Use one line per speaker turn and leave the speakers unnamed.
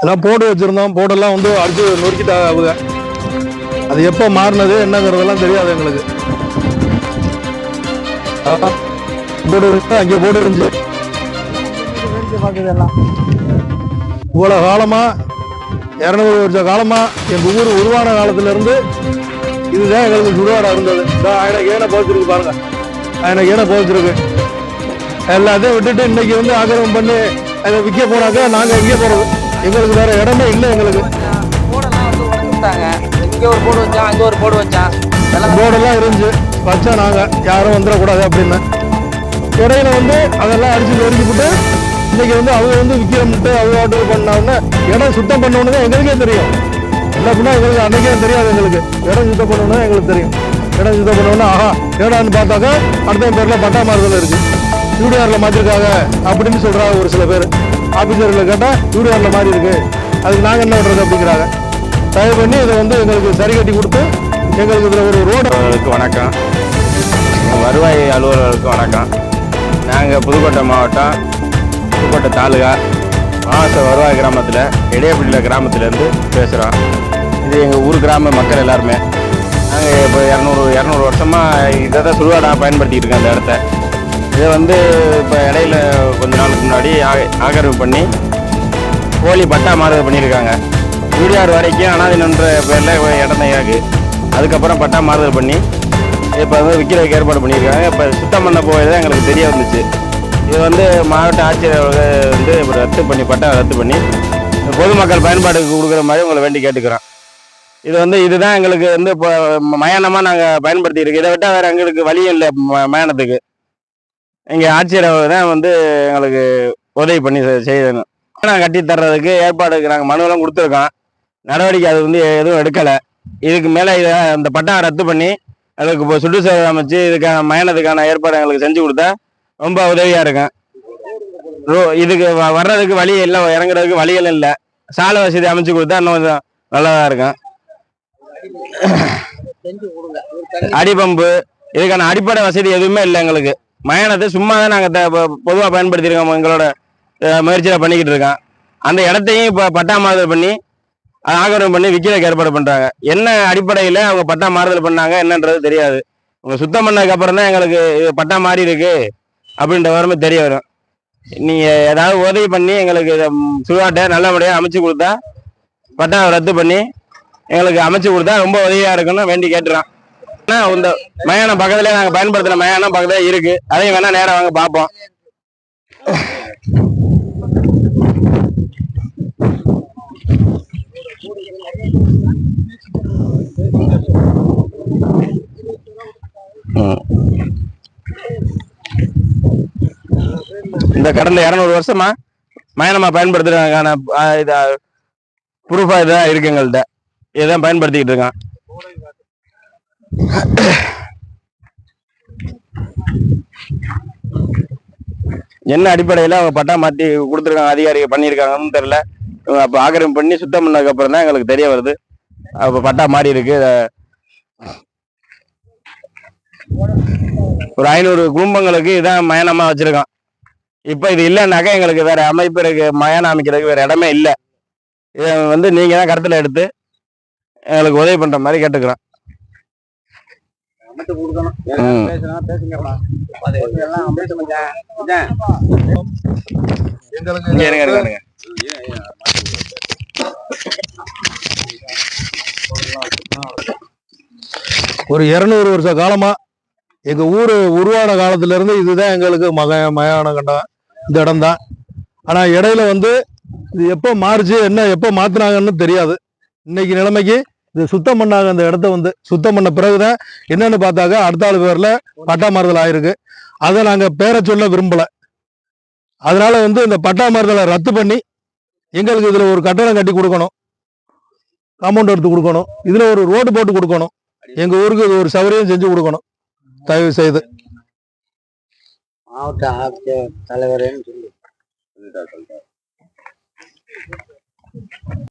எல்லாம் போடு வச்சிருந்தோம். போடெல்லாம் வந்து அடிச்சு நொறுக்கிட்டாங்க. ஆகுது அது எப்போ மாறினது என்னங்கிறதெல்லாம் தெரியாது எங்களுக்கு. அதான் போடு அங்கே போடு இருந்துச்சு இவ்வளோ காலமா இரநூறு வருஷ காலமாக எங்க ஊர் உருவான காலத்துல இருந்து இதுதான் எங்களுக்கு சுடுகாடா இருந்தது. இதான் எனக்கு ஏன போச்சிருக்கு பாருங்க. எனக்கு ஏன போச்சிருக்கு எல்லாத்தையும் விட்டுட்டு இன்னைக்கு வந்து ஆக்கிரமம் பண்ணி அதை விற்க போனாக்கா நாங்கள் எங்கே போகிறது எங்களுக்கு வேற இடமே இல்லை எங்களுக்கு.
இங்கே ஒரு போடு வச்சா அங்கே ஒரு போடு வச்சா இதெல்லாம்
போர்டெல்லாம் இருந்துச்சு. வச்சா நாங்கள் யாரும் வந்துடக்கூடாது அப்படின்னு. இடையில வந்து அதெல்லாம் அடிச்சு தெரிஞ்சுக்கிட்டு விட்டு இன்னைக்கு வந்து அவங்க வந்து விற்கிறோம்ட்டு அவங்க ஆர்டர் பண்ணாங்கன்னா இடம் சுத்தம் பண்ணணுன்னு எங்களுக்கே தெரியும். என்ன பண்ணா எங்களுக்கு அன்னைக்கே தெரியாது எங்களுக்கு. இடம் சுத்தம் பண்ணணும்னு எங்களுக்கு தெரியும். இடம் சுத்தம் பண்ணணும்னா ஆஹா இடம்னு பார்த்தாக்கா அடுத்த பேரில் பட்டா மாறுதல் இருக்குது யூடிஆரில் மாற்றிருக்காங்க அப்படின்னு சொல்கிறாங்க ஒரு சில பேர். ஆஃபீஸர்களை கேட்டால் யூடிஆரில் மாறி இருக்கு. அதுக்கு நாங்கள் என்ன பண்றது அப்படிங்கிறாங்க. தயவு பண்ணி இதை வந்து எங்களுக்கு சரி கட்டி கொடுத்து எங்களுக்கு இதில் ஒரு ரோடு
வணக்கம். வருவாய் அலுவலர்களுக்கு வணக்கம். நாங்கள் புதுக்கோட்டை மாவட்டம் புதுக்கோட்டை தாலுகா மாவட்ட வருவாய் கிராமத்தில் இடையப்பள்ளியில் கிராமத்துலேருந்து பேசுகிறோம். இது எங்கள் ஊர் கிராம மக்கள் எல்லாருமே. நாங்கள் இப்போ இரநூறு இரநூறு வருஷமாக இதை தான் சுடுகாடாக பயன்படுத்திகிட்டு இருக்கோம் அந்த இடத்த. இதை வந்து இப்போ இடையில கொஞ்ச நாளுக்கு முன்னாடி ஆக- ஆக்கிரமிப்பு பண்ணி கோழி பட்டா மாறுதல் பண்ணியிருக்காங்க. யூடிஆர் வரைக்கும் அனாதினன்ற பேரில் இடம் இருக்கு அதுக்கப்புறம் பட்டா மாறுதல் பண்ணி இப்போ வந்து விற்கிறதுக்கு ஏற்பாடு பண்ணியிருக்காங்க. இப்போ சுத்தம் பண்ண போய் தான் எங்களுக்கு தெரிய வந்துச்சு. இது வந்து மாவட்ட ஆட்சியர் வந்து இப்ப ரத்து பண்ணி பட்டா ரத்து பண்ணி பொதுமக்கள் பயன்பாட்டுக்கு கொடுக்குற மாதிரி உங்களை வேண்டி கேட்டுக்கிறோம். இது வந்து இதுதான் எங்களுக்கு வந்து இப்போ மயானமாக நாங்கள் பயன்படுத்தி இதை விட்டால் வேறு எங்களுக்கு வழியும் இல்லை ம- மயானத்துக்கு. எங்கள் ஆட்சியர் தான் வந்து எங்களுக்கு உதவி பண்ணி செய்யணும் நான் கட்டி தர்றதுக்கு ஏற்பாடுக்கு நாங்கள் மனுவெல்லாம் கொடுத்துருக்கோம். நடவடிக்கை அது வந்து எதுவும் எடுக்கலை. இதுக்கு மேலே இதை அந்த பட்டா ரத்து பண்ணி அதுக்கு இப்போ சுற்றுச்சூழல் அமைச்சு இதுக்கான மயானத்துக்கான ஏற்பாடு எங்களுக்கு செஞ்சு கொடுத்தா ரொம்ப உதவியாக இருக்கும். ரோ- இதுக்கு வ- வர்றதுக்கு வழி இல்லை இறங்குறதுக்கு வழிகள் இல்லை. சாலை வசதி அமைச்சு கொடுத்தா இன்னும் கொஞ்சம் நல்லதாக இருக்கும்.
அடி பம்பு
அடிபம்பு இதுக்கான அடிப்படை வசதி எதுவுமே இல்லை எங்களுக்கு. மயானத்தை சும்மா தான் நாங்கள் பொதுவாக பயன்படுத்தியிருக்கோம். எங்களோட முயற்சியில் பண்ணிக்கிட்டு இருக்கோம். அந்த இடத்தையும் இப்போ பட்டா மாறுதல் பண்ணி அதை பண்ணி விற்கிறதுக்கு ஏற்பாடு பண்ணுறாங்க என்ன அடிப்படையில் அவங்க பட்டா மாறுதல் பண்ணாங்க என்னன்றது தெரியாது. அவங்க சுத்தம் பண்ணதுக்கு அப்புறம் தான் எங்களுக்கு இது பட்டா மாறி இருக்கு அப்படின்ற வரமே தெரிய வரும். நீங்கள் ஏதாவது உதவி பண்ணி எங்களுக்கு இதை சுடுகாட்டை நல்லபடியாக அமைச்சு கொடுத்தா பட்டாவை ரத்து பண்ணி எங்களுக்கு அமைச்சு கொடுத்தா ரொம்ப உதவியாக இருக்குன்னு வேண்டி கேட்டுறோம். இந்த மயானம் பக்கத்துல நாங்க பயன்படுத்தின மயானம் பக்கத்துல இருக்கு. அதையும் வேணா நேரம் வாங்க பாப்போம். ம். இந்த கடந்த இருநூறு வருஷமா மயானமா பயன்படுத்துறதுக்கான இது ப்ரூஃபா இதான் இருக்கு எங்கள்கிட்ட இதான் பயன்படுத்திக்கிட்டு இருக்கோம் என்ன அடிப்படையில் அவங்க பட்டா மாற்றி கொடுத்துருக்காங்க அதிகாரிகள் பண்ணியிருக்காங்கன்னு தெரியல. இவங்க அப்போ ஆக்கிரமிப்பு பண்ணி சுத்தம் பண்ணதுக்கு அப்புறம் தான் எங்களுக்கு தெரிய வருது. அப்போ பட்டா மாறி இருக்கு. ஒரு ஐநூறு குடும்பங்களுக்கு இதான் மயானமாக வச்சிருக்கோம் இப்போ இது இல்லைன்னாக்கா எங்களுக்கு வேற அமைப்பு இருக்கு மயானம் அமைக்கிறதுக்கு வேற இடமே இல்லை. இதை வந்து நீங்கள் தான் கருத்தில் எடுத்து எங்களுக்கு உதவி பண்ணுற மாதிரி கேட்டுக்கிறோம்.
கொடுக்கணும்.
ம்.
பேசணும் பேசுங்கப்பா. எல்லாம்
இருங்க இருங்க இருங்க.
ஒரு இருநூறு வருஷ காலமா எங்க ஊரு உருவான காலத்துல இருந்து இதுதான் எங்களுக்கு மக மயான கண்டம் இந்த இடம் தான் ஆனா இடையில வந்து இது எப்போ மாறுச்சு என்ன எப்போ மாத்துனாங்கன்னு தெரியாது. இன்னைக்கு நிலைமைக்கு இது சுத்தம் பண்ணாங்க அந்த இடத்த வந்து சுத்தம் பண்ண பிறகுதான் என்னன்னு பார்த்தாக்க அடுத்த ஆள் பேரில் பட்டா மாறுதல் ஆயிருக்கு. அதை நாங்கள் பேரை சொல்ல விரும்பலை. அதனால வந்து இந்த பட்டா மாறுதலை ரத்து பண்ணி எங்களுக்கு இதில் ஒரு கட்டணம் கட்டி கொடுக்கணும். காம்பவுண்ட் எடுத்து கொடுக்கணும். இதில் ஒரு ரோடு போட்டு கொடுக்கணும். எங்கள் ஊருக்கு இது ஒரு சௌகரியம் செஞ்சு கொடுக்கணும். தயவு செய்து.
மாவட்ட ஆட்சியர் தலைவரேன்னு சொல்லி.